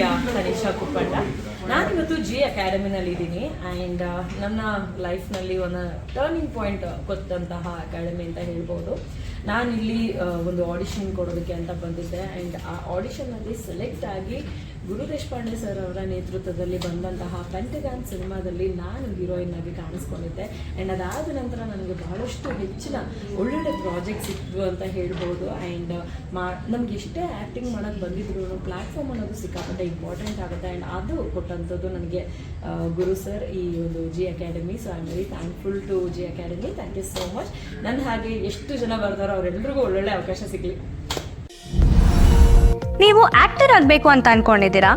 ಯಾ ತನಿಷಾ ಕುಪ್ಪಣ್ಣ. ನಾನಿವತ್ತು ಜಿ ಅಕಾಡೆಮಿನಲ್ಲಿ ಇದ್ದೀನಿ. ಆ್ಯಂಡ್ ನನ್ನ ಲೈಫ್ನಲ್ಲಿ ಒಂದು ಟರ್ನಿಂಗ್ ಪಾಯಿಂಟ್ ಕೊಟ್ಟಂತಹ ಅಕಾಡೆಮಿ ಅಂತ ಹೇಳ್ಬೋದು. ನಾನಿಲ್ಲಿ ಇಲ್ಲಿ ಒಂದು ಆಡಿಷನ್ ಕೊಡೋದಕ್ಕೆ ಅಂತ ಬಂದಿದ್ದೆ. ಆ್ಯಂಡ್ ಆ ಆಡಿಷನ್ನಲ್ಲಿ ಸೆಲೆಕ್ಟ್ ಆಗಿ ಗುರು ದೇಶಪಾಂಡೆ ಸರ್ ಅವರ ನೇತೃತ್ವದಲ್ಲಿ ಬಂದಂತಹ ಪೆಂಟಗಾನ್ ಸಿನಿಮಾದಲ್ಲಿ ನಾನು ಹೀರೋಯಿನ್ ಆಗಿ ಕಾಣಿಸ್ಕೊಂಡಿದ್ದೆ. ಆ್ಯಂಡ್ ಅದಾದ ನಂತರ ನನಗೆ ಬಹಳಷ್ಟು ಹೆಚ್ಚಿನ ಒಳ್ಳೊಳ್ಳೆ ಪ್ರಾಜೆಕ್ಟ್ ಸಿಕ್ತು ಅಂತ ಹೇಳ್ಬೋದು. ಆ್ಯಂಡ್ ಮಾ, ನಮ್ಗೆ ಎಷ್ಟೇ ಆ್ಯಕ್ಟಿಂಗ್ ಮಾಡೋಕ್ಕೆ ಬಂದಿದ್ರು ಪ್ಲ್ಯಾಟ್ಫಾರ್ಮ್ ಅನ್ನೋದು ಸಿಕ್ಕಾಪಟ್ಟೆ ಇಂಪಾರ್ಟೆಂಟ್ ಆಗುತ್ತೆ. ಆ್ಯಂಡ್ ಅದು ಕೊಟ್ಟಂಥದ್ದು ನನಗೆ ಗುರು ಸರ್ ಈ ಒಂದು G academy so I am very thankful to G academy thank you so much ನನ್ನ ಹಾಗೆ ಎಷ್ಟು ಜನ ಬರ್ತಾರೋ ಅವರೆಲ್ಲರಿಗೂ ಒಳ್ಳೊಳ್ಳೆ ಅವಕಾಶ ಸಿಗಲಿ. ನೀವು ಆಕ್ಟರ್ ಆಗಬೇಕು ಅಂತ ಅನ್ಕೊಂಡಿದ್ದೀರಾ?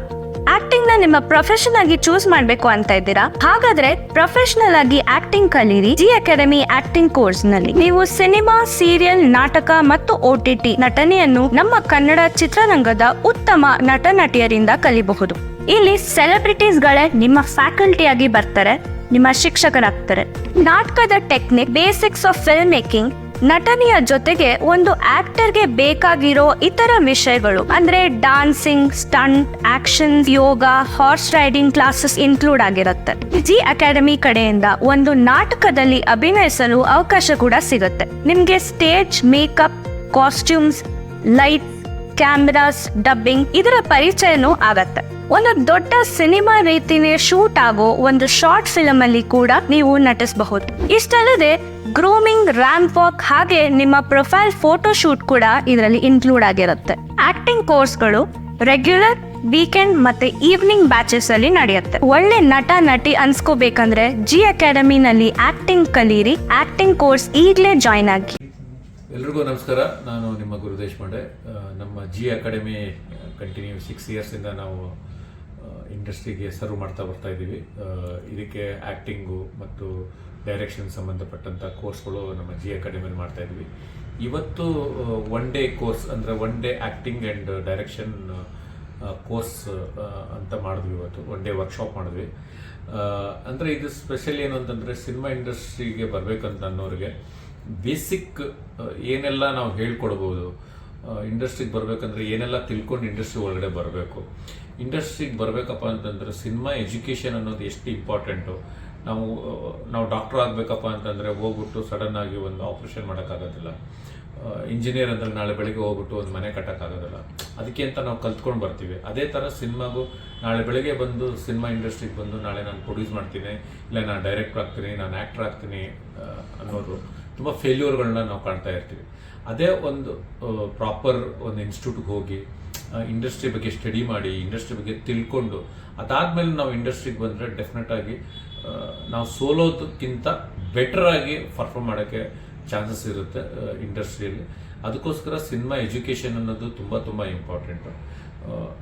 ಆಕ್ಟಿಂಗ್ನ ನಿಮ್ಮ ಪ್ರೊಫೆಷನ್ ಆಗಿ ಚೂಸ್ ಮಾಡಬೇಕು ಅಂತ ಇದ್ದೀರಾ? ಹಾಗಾದ್ರೆ ಪ್ರೊಫೆಷನಲ್ ಆಗಿ ಆಕ್ಟಿಂಗ್ ಕಲೀರಿ. ಜಿ ಅಕಾಡೆಮಿ ಆಕ್ಟಿಂಗ್ ಕೋರ್ಸ್ನಲ್ಲಿ ನೀವು ಸಿನಿಮಾ, ಸೀರಿಯಲ್, ನಾಟಕ ಮತ್ತು ಒ ಟಿ ಟಿ ನಟನೆಯನ್ನು ನಮ್ಮ ಕನ್ನಡ ಚಿತ್ರರಂಗದ ಉತ್ತಮ ನಟ ನಟಿಯರಿಂದ ಕಲಿಬಹುದು. ಇಲ್ಲಿ ಸೆಲೆಬ್ರಿಟೀಸ್ಗಳೇ ನಿಮ್ಮ ಫ್ಯಾಕಲ್ಟಿ ಆಗಿ ಬರ್ತಾರೆ, ನಿಮ್ಮ ಶಿಕ್ಷಕರಾಗ್ತಾರೆ. ನಾಟಕದ technique basics of film making ನಟನೆಯ ಜೊತೆಗೆ ಒಂದು ಆಕ್ಟರ್ಗೆ ಬೇಕಾಗಿರೋ ಇತರ ವಿಷಯಗಳು, ಅಂದ್ರೆ dancing, stunt, action, yoga, horse riding classes include ಆಗಿರುತ್ತೆ. ಜಿ ಅಕಾಡೆಮಿ ಕಡೆಯಿಂದ ಒಂದು ನಾಟಕದಲ್ಲಿ ಅಭಿನಯಿಸಲು ಅವಕಾಶ ಕೂಡ ಸಿಗುತ್ತೆ. ನಿಮ್ಗೆ stage, makeup, costumes light cameras, dubbing ಇದರ ಪರಿಚಯನೂ ಆಗತ್ತೆ. ಒಂದು ದೊಡ್ಡ ಸಿನಿಮಾ ರೀತಿನೇ ಶೂಟ್ ಆಗೋ ಒಂದು ಶಾರ್ಟ್ ಫಿಲಮ್ ಅಲ್ಲಿ ಕೂಡ ನೀವು ನಟಿಸಬಹುದು. ಇಷ್ಟಲ್ಲದೆ ಗ್ರೂಮಿಂಗ್ ರ್ಯಾಂಪ್ ವಾಕ್ ಹಾಗೆ ನಿಮ್ಮ ಪ್ರೊಫೈಲ್ ಫೋಟೋ ಶೂಟ್ ಕೂಡ ಇದರಲ್ಲಿ ಇನ್ಕ್ಲೂಡ್ ಆಗಿರುತ್ತೆ. ಆಕ್ಟಿಂಗ್ ಕೋರ್ಸ್ಗಳು ರೆಗ್ಯುಲರ್ ವೀಕೆಂಡ್ ಮತ್ತೆ ಈವ್ನಿಂಗ್ ಬ್ಯಾಚಸ್ ಅಲ್ಲಿ ನಡೆಯುತ್ತೆ. ಒಳ್ಳೆ ನಟ, ನಟಿ ಅನ್ಸ್ಕೋಬೇಕಂದ್ರೆ ಜಿ ಅಕಾಡೆಮಿನಲ್ಲಿ ಆಕ್ಟಿಂಗ್ ಕಲೀರಿ. ಆಕ್ಟಿಂಗ್ ಕೋರ್ಸ್ ಈಗಲೇ ಜಾಯ್ನ್ ಆಗಿ. ಎಲ್ರಿಗೂ ನಮಸ್ಕಾರ. ನಾನು ನಿಮ್ಮ ಗುರುದೇಶ್ ದೇಶಪಾಂಡೆ ನಮ್ಮ ಜಿ ಅಕಾಡೆಮಿ ಕಂಟಿನ್ಯೂ ಸಿಕ್ಸ್ ಇಂದ ನಾವು ಇಂಡಸ್ಟ್ರಿಗೆ ಸರ್ವ್ ಮಾಡ್ತಾ ಬರ್ತಾ ಇದ್ದೀವಿ ಇದಕ್ಕೆ ಆ್ಯಕ್ಟಿಂಗು ಮತ್ತು ಡೈರೆಕ್ಷನ್ ಸಂಬಂಧಪಟ್ಟಂಥ ಕೋರ್ಸ್ಗಳು ನಮ್ಮ ಜಿ ಅಕಾಡೆಮಿಯಲ್ಲಿ ಮಾಡ್ತಾ ಇದ್ವಿ. ಇವತ್ತು ಒನ್ ಡೇ ಕೋರ್ಸ್ ಅಂದರೆ one day acting and direction course ಅಂತ ಮಾಡಿದ್ವಿ ಇವತ್ತು. ಒನ್ ಡೇ ವರ್ಕ್ಶಾಪ್ ಮಾಡಿದ್ವಿ. ಅಂದರೆ ಅಂದ್ರೆ ಇದು ಸ್ಪೆಷಲಿ ಏನು ಅಂತಂದರೆ ಸಿನಿಮಾ ಇಂಡಸ್ಟ್ರಿಗೆ ಬರಬೇಕಂತ ಅನ್ನೋರಿಗೆ ಬೇಸಿಕ್ ಏನೆಲ್ಲ ನಾವು ಹೇಳ್ಕೊಡ್ಬೋದು ಇಂಡಸ್ಟ್ರಿಗೆ ಬರಬೇಕಂದ್ರೆ ಏನೆಲ್ಲ ತಿಳ್ಕೊಂಡು ಇಂಡಸ್ಟ್ರಿ ಒಳಗಡೆ ಬರಬೇಕು. ಇಂಡಸ್ಟ್ರಿಗೆ ಬರಬೇಕಪ್ಪ ಅಂತಂದ್ರೆ ಸಿನಿಮಾ ಎಜುಕೇಷನ್ ಅನ್ನೋದು ಎಷ್ಟು ಇಂಪಾರ್ಟೆಂಟು. ನಾವು ನಾವು ಡಾಕ್ಟರ್ ಆಗಬೇಕಪ್ಪ ಅಂತಂದ್ರೆ ಹೋಗ್ಬಿಟ್ಟು ಸಡನ್ ಆಗಿ ಒಂದು ಆಪರೇಷನ್ ಮಾಡೋಕ್ಕಾಗೋದಿಲ್ಲ. ಇಂಜಿನಿಯರ್ ಅಂದರೆ ನಾಳೆ ಬೆಳಿಗ್ಗೆ ಹೋಗ್ಬಿಟ್ಟು ಒಂದು ಮನೆ ಕಟ್ಟೋಕ್ಕಾಗೋದಿಲ್ಲ. ಅದಕ್ಕೆ ಅಂತ ನಾವು ಕಲ್ತ್ಕೊಂಡು ಬರ್ತೀವಿ. ಅದೇ ಥರ ಸಿನಿಮಾಗೂ ನಾಳೆ ಬೆಳಿಗ್ಗೆ ಬಂದು ಸಿನಿಮಾ ಇಂಡಸ್ಟ್ರಿಗೆ ಬಂದು ನಾಳೆ ನಾನು ಪ್ರೊಡ್ಯೂಸ್ ಮಾಡ್ತೀನಿ, ಇಲ್ಲ ನಾನು ಡೈರೆಕ್ಟರ್ ಆಗ್ತೀನಿ, ನಾನು ಆ್ಯಕ್ಟ್ರ್ ಆಗ್ತೀನಿ ಅನ್ನೋದು ತುಂಬ ಫೇಲ್ಯೂರ್ಗಳನ್ನ ನಾವು ಕಾಣ್ತಾ ಇರ್ತೀವಿ. ಅದೇ ಒಂದು ಪ್ರಾಪರ್ ಒಂದು ಇನ್ಸ್ಟಿಟ್ಯೂಟ್ಗೆ ಹೋಗಿ ಇಂಡಸ್ಟ್ರಿ ಬಗ್ಗೆ ಸ್ಟಡಿ ಮಾಡಿ ಇಂಡಸ್ಟ್ರಿ ಬಗ್ಗೆ ತಿಳ್ಕೊಂಡು, ಅದಾದಮೇಲೆ ನಾವು ಇಂಡಸ್ಟ್ರಿಗೆ ಬಂದರೆ ಡೆಫಿನೆಟ್ ಆಗಿ ನಾವು ಸೋಲೋದಕ್ಕಿಂತ ಬೆಟರ್ ಆಗಿ ಪರ್ಫಾರ್ಮ್ ಮಾಡೋಕ್ಕೆ ಚಾನ್ಸಸ್ ಇರುತ್ತೆ ಇಂಡಸ್ಟ್ರಿಯಲ್ಲಿ ಅದಕ್ಕೋಸ್ಕರ ಸಿನಿಮಾ ಎಜುಕೇಷನ್ ಅನ್ನೋದು ತುಂಬ ತುಂಬ ಇಂಪಾರ್ಟೆಂಟು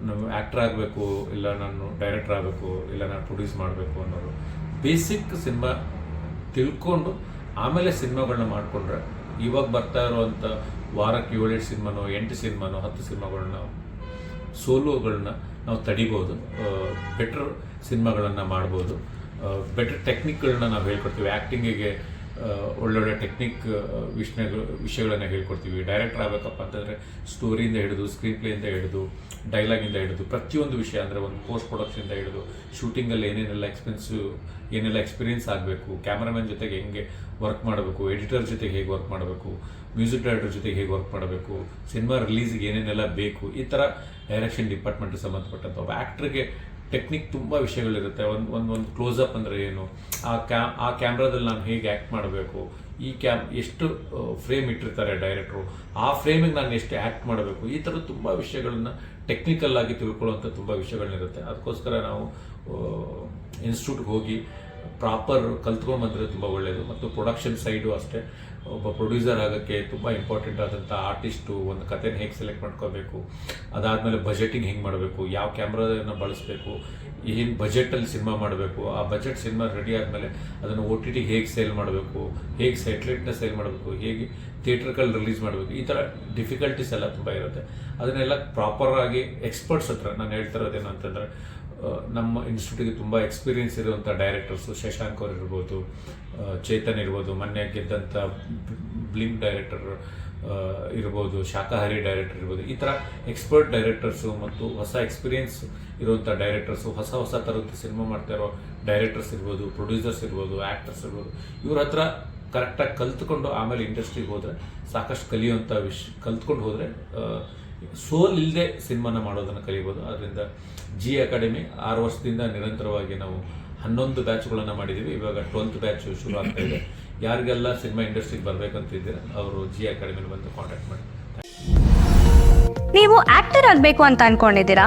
ನಾವು ಆ್ಯಕ್ಟರ್ ಆಗಬೇಕು, ಇಲ್ಲ ನಾನು ಡೈರೆಕ್ಟರ್ ಆಗಬೇಕು, ಇಲ್ಲ ನಾನು ಪ್ರೊಡ್ಯೂಸ್ ಮಾಡಬೇಕು ಅನ್ನೋದು. ಬೇಸಿಕ್ ಸಿನಿಮಾ ತಿಳ್ಕೊಂಡು ಆಮೇಲೆ ಸಿನಿಮಾಗಳನ್ನ ಮಾಡಿಕೊಂಡ್ರೆ. ಇವಾಗ ಬರ್ತಾ ಇರುವಂಥ ವಾರಕ್ಕೆ ಏಳೆಂಟು ಸಿನಿಮಾನೋ, ಎಂಟು ಸಿನಿಮಾನೋ, ಹತ್ತು ಸಿನಿಮಾಗಳನ್ನ ಸೋಲುಗಳನ್ನ ನಾವು ತಡಿಬೋದು. ಬೆಟರ್ ಸಿನಿಮಾಗಳನ್ನು ಮಾಡ್ಬೋದು. ಬೆಟರ್ ಟೆಕ್ನಿಕ್ಗಳನ್ನ ನಾವು ಹೇಳ್ಕೊಡ್ತೀವಿ. ಆ್ಯಕ್ಟಿಂಗಿಗೆ ಒಳ್ಳೊಳ್ಳೆ ಟೆಕ್ನಿಕ್ ವಿಷಯಗಳು ವಿಷಯಗಳನ್ನು ಹೇಳ್ಕೊಡ್ತೀವಿ. ಡೈರೆಕ್ಟರ್ ಆಗಬೇಕಪ್ಪ ಅಂತಂದರೆ ಸ್ಟೋರಿಯಿಂದ ಹಿಡಿದು ಸ್ಕ್ರೀನ್ ಪ್ಲೇಯಿಂದ ಹಿಡಿದು ಡೈಲಾಗಿಂದ ಹಿಡಿದು, ಪ್ರತಿಯೊಂದು ವಿಷಯ ಅಂದರೆ ಒಂದು ಪೋಸ್ಟ್ ಪ್ರೊಡಕ್ಷನಿಂದ ಹಿಡಿದು ಶೂಟಿಂಗಲ್ಲಿ ಏನೇನೆಲ್ಲ ಎಕ್ಸ್ಪೆನ್ಸು ಏನೆಲ್ಲ ಎಕ್ಸ್ಪೀರಿಯನ್ಸ್ ಆಗಬೇಕು ಕ್ಯಾಮ್ರಾಮನ್ ಜೊತೆಗೆ ಹೆಂಗೆ ವರ್ಕ್ ಮಾಡಬೇಕು ಎಡಿಟರ್ ಜೊತೆಗೆ ಹೇಗೆ ವರ್ಕ್ ಮಾಡಬೇಕು ಮ್ಯೂಸಿಕ್ ಡೈರೆಕ್ಟರ್ ಜೊತೆಗೆ ಹೇಗೆ ವರ್ಕ್ ಮಾಡಬೇಕು ಸಿನಿಮಾ ರಿಲೀಸಿಗೆ ಏನೇನೆಲ್ಲ ಬೇಕು, ಈ ಥರ ಡೈರೆಕ್ಷನ್ ಡಿಪಾರ್ಟ್ಮೆಂಟ್ಗೆ ಸಂಬಂಧಪಟ್ಟಂಥ ಒಬ್ಬ ಆ್ಯಕ್ಟ್ರಿಗೆ ಟೆಕ್ನಿಕ್ ತುಂಬ ವಿಷಯಗಳಿರುತ್ತೆ. ಒಂದು ಒಂದು ಒಂದು ಕ್ಲೋಸಪ್ ಅಂದರೆ ಏನು? ಆ ಕ್ಯಾ ಆ ಕ್ಯಾಮ್ರಾದಲ್ಲಿ ನಾನು ಹೇಗೆ ಆ್ಯಕ್ಟ್ ಮಾಡಬೇಕು? ಈ ಕ್ಯಾಮ್ ಎಷ್ಟು ಫ್ರೇಮ್ ಇಟ್ಟಿರ್ತಾರೆ ಡೈರೆಕ್ಟ್ರು ಆ ಫ್ರೇಮಿಗೆ ನಾನು ಎಷ್ಟು ಆ್ಯಕ್ಟ್ ಮಾಡಬೇಕು? ಈ ಥರ ತುಂಬ ವಿಷಯಗಳನ್ನ ಟೆಕ್ನಿಕಲ್ ಆಗಿ ತಿಳ್ಕೊಳ್ಳುವಂಥ ತುಂಬ ವಿಷಯಗಳನ್ನಿರುತ್ತೆ ಅದಕ್ಕೋಸ್ಕರ ನಾವು ಇನ್ಸ್ಟಿಟ್ಯೂಟ್ಗೆ ಹೋಗಿ ಪ್ರಾಪರ್ ಕಲ್ತ್ಕೊಂಬಂದರೆ ತುಂಬ ಒಳ್ಳೆಯದು ಮತ್ತು ಪ್ರೊಡಕ್ಷನ್ ಸೈಡು ಅಷ್ಟೇ. ಒಬ್ಬ ಪ್ರೊಡ್ಯೂಸರ್ ಆಗೋಕ್ಕೆ ತುಂಬ ಇಂಪಾರ್ಟೆಂಟ್ ಆದಂಥ ಆರ್ಟಿಸ್ಟು ಒಂದು ಕಥೆನ ಹೇಗೆ ಸೆಲೆಕ್ಟ್ ಮಾಡ್ಕೋಬೇಕು, ಅದಾದಮೇಲೆ ಬಜೆಟಿಂಗ್ ಹೆಂಗೆ ಮಾಡಬೇಕು, ಯಾವ ಕ್ಯಾಮ್ರಾನ ಬಳಸಬೇಕು, ಏನು ಬಜೆಟಲ್ಲಿ ಸಿನಿಮಾ ಮಾಡಬೇಕು, ಆ ಬಜೆಟ್ ಸಿನಿಮಾ ರೆಡಿ ಆದಮೇಲೆ ಅದನ್ನು ಒ ಟಿ ಟಿ ಹೇಗೆ ಸೇಲ್ ಮಾಡಬೇಕು, ಹೇಗೆ ಸ್ಯಾಟ್ಲೈಟ್ನ ಸೇಲ್ ಮಾಡಬೇಕು, ಹೇಗೆ ಥಿಯೇಟ್ರ್ಗಳಲ್ಲಿ ರಿಲೀಸ್ ಮಾಡಬೇಕು, ಈ ಥರ ಡಿಫಿಕಲ್ಟೀಸ್ ಎಲ್ಲ ತುಂಬ ಇರುತ್ತೆ. ಅದನ್ನೆಲ್ಲ ಪ್ರಾಪರಾಗಿ ಎಕ್ಸ್ಪರ್ಟ್ಸ್ ಹತ್ರ, ನಾನು ಹೇಳ್ತಾ ಇರೋದೇನು ಅಂತಂದರೆ ನಮ್ಮ ಇನ್ಸ್ಟಿಟ್ಯೂಟಿಗೆ ತುಂಬ ಎಕ್ಸ್ಪೀರಿಯನ್ಸ್ ಇರುವಂಥ ಡೈರೆಕ್ಟರ್ಸು ಶಶಾಂಕ್ ಅವ್ರು ಇರ್ಬೋದು ಚೇತನ್ ಇರ್ಬೋದು, ಮೊನ್ನೆ ಗೆದ್ದಂಥ ಬ್ಲಿಂಕ್ ಡೈರೆಕ್ಟರ್ ಇರ್ಬೋದು, ಶಾಖಾಹಾರಿ ಡೈರೆಕ್ಟರ್ ಇರ್ಬೋದು, ಈ ಥರ ಎಕ್ಸ್ಪರ್ಟ್ ಡೈರೆಕ್ಟರ್ಸು ಮತ್ತು ಹೊಸ ಎಕ್ಸ್ಪೀರಿಯನ್ಸ್ ಇರುವಂಥ ಡೈರೆಕ್ಟರ್ಸು ಹೊಸ ಹೊಸ ಥರದ್ದು ಸಿನಿಮಾ ಮಾಡ್ತಾ ಇರೋ ಡೈರೆಕ್ಟರ್ಸ್ ಇರ್ಬೋದು ಪ್ರೊಡ್ಯೂಸರ್ಸ್ ಇರ್ಬೋದು ಆ್ಯಕ್ಟರ್ಸ್ ಇರ್ಬೋದು, ಇವ್ರ ಹತ್ರ ಕರೆಕ್ಟಾಗಿ ಕಲ್ತ್ಕೊಂಡು ಆಮೇಲೆ ಇಂಡಸ್ಟ್ರಿಗೆ ಹೋದರೆ ಸಾಕಷ್ಟು ಕಲಿಯುವಂಥ ವಿಷ, ಕಲ್ತ್ಕೊಂಡು ಹೋದರೆ ಸೋಲ್ ಇಲ್ಲದೆ ಸಿನಿಮಾನ ಮಾಡೋದನ್ನು ಕಲಿಬೋದು. ಅದರಿಂದ ಜಿ ಅಕಾಡೆಮಿ ಆರು ವರ್ಷದಿಂದ ನಿರಂತರವಾಗಿ ನಾವು ಹನ್ನೊಂದು ಬ್ಯಾಚ್ಗಳನ್ನು ಮಾಡಿದ್ದೀವಿ. ಇವಾಗ ಟ್ವೆಲ್ತ್ ಬ್ಯಾಚ್ ಶುರು ಆಗ್ತಾ ಇದೆ. ಯಾರಿಗೆಲ್ಲ ಸಿನಿಮಾ ಇಂಡಸ್ಟ್ರಿಗೆ ಬರಬೇಕಂತಿದ್ದೀರ, ಅವರು ಜಿ ಅಕಾಡೆಮಿನ ಬಂದು ಕಾಂಟ್ಯಾಕ್ಟ್ ಮಾಡಿ. ನೀವು ಆಕ್ಟರ್ ಆಗಬೇಕು ಅಂತ ಅನ್ಕೊಂಡಿದ್ದೀರಾ?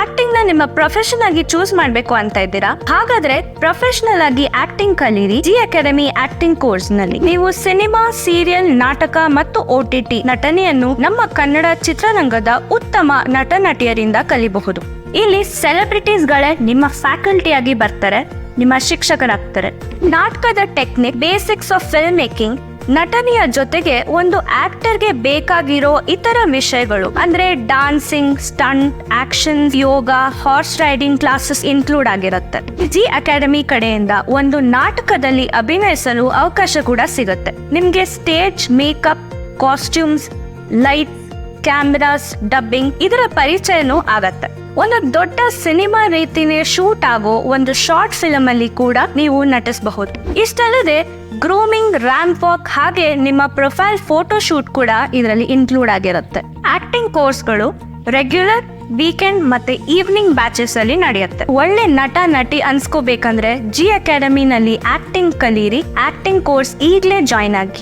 ಆಕ್ಟಿಂಗ್ನ ನಿಮ್ಮ ಪ್ರೊಫೆಷನ್ ಆಗಿ ಚೂಸ್ ಮಾಡಬೇಕು ಅಂತ ಇದ್ದೀರಾ? ಹಾಗಾದ್ರೆ ಪ್ರೊಫೆಷನಲ್ ಆಗಿ ಆಕ್ಟಿಂಗ್ ಕಲೀರಿ. ಜಿ ಅಕಾಡೆಮಿ ಆಕ್ಟಿಂಗ್ ಕೋರ್ಸ್ನಲ್ಲಿ. ನೀವು ಸಿನಿಮಾ ಸೀರಿಯಲ್ ನಾಟಕ ಮತ್ತು ಒ ಟಿ ಟಿ ನಟನೆಯನ್ನು ನಮ್ಮ ಕನ್ನಡ ಚಿತ್ರರಂಗದ ಉತ್ತಮ ನಟ ನಟಿಯರಿಂದ ಕಲಿಬಹುದು. ಇಲ್ಲಿ ಸೆಲೆಬ್ರಿಟೀಸ್ಗಳೇ ನಿಮ್ಮ ಫ್ಯಾಕಲ್ಟಿ ಆಗಿ ಬರ್ತಾರೆ, ನಿಮ್ಮ ಶಿಕ್ಷಕರಾಗ್ತಾರೆ. ನಾಟಕದ technique basics of film making ನಟನೆಯ ಜೊತೆಗೆ ಒಂದು ಆಕ್ಟರ್ಗೆ ಬೇಕಾಗಿರೋ ಇತರ ವಿಷಯಗಳು, ಅಂದ್ರೆ dancing, stunt, action, yoga, horse riding classes include ಆಗಿರುತ್ತೆ. ಜಿ ಅಕಾಡೆಮಿ ಕಡೆಯಿಂದ ಒಂದು ನಾಟಕದಲ್ಲಿ ಅಭಿನಯಿಸಲು ಅವಕಾಶ ಕೂಡ ಸಿಗುತ್ತೆ. ನಿಮ್ಗೆ stage, makeup, costumes, light, cameras, dubbing ಇದರ ಪರಿಚಯನೂ ಆಗತ್ತೆ. ಒಂದು ದೊಡ್ಡ ಸಿನಿಮಾ ರೀತಿನೇ ಶೂಟ್ ಆಗೋ ಒಂದು ಶಾರ್ಟ್ ಫಿಲಮ್ ಅಲ್ಲಿ ಕೂಡ ನೀವು ನಟಿಸಬಹುದು. ಇಷ್ಟಲ್ಲದೆ ಗ್ರೂಮಿಂಗ್, ರ್ಯಾಂಪ್ ವಾಕ್ ಹಾಗೆ ನಿಮ್ಮ ಪ್ರೊಫೈಲ್ ಫೋಟೋ ಶೂಟ್ ಕೂಡ ಇದರಲ್ಲಿ ಇನ್ಕ್ಲೂಡ್ ಆಗಿರುತ್ತೆ. ಆಕ್ಟಿಂಗ್ ಕೋರ್ಸ್ಗಳು ರೆಗ್ಯುಲರ್ ವೀಕೆಂಡ್ ಮತ್ತೆ ಈವ್ನಿಂಗ್ ಬ್ಯಾಚಸ್ ಅಲ್ಲಿ ನಡೆಯುತ್ತೆ. ಒಳ್ಳೆ ನಟ, ನಟಿ ಅನ್ಸ್ಕೋಬೇಕಂದ್ರೆ ಜಿ ಅಕಾಡೆಮಿನಲ್ಲಿ ಆಕ್ಟಿಂಗ್ ಕಲೀರಿ. ಆಕ್ಟಿಂಗ್ ಕೋರ್ಸ್ ಈಗಲೇ ಜಾಯ್ನ್ ಆಗಿ.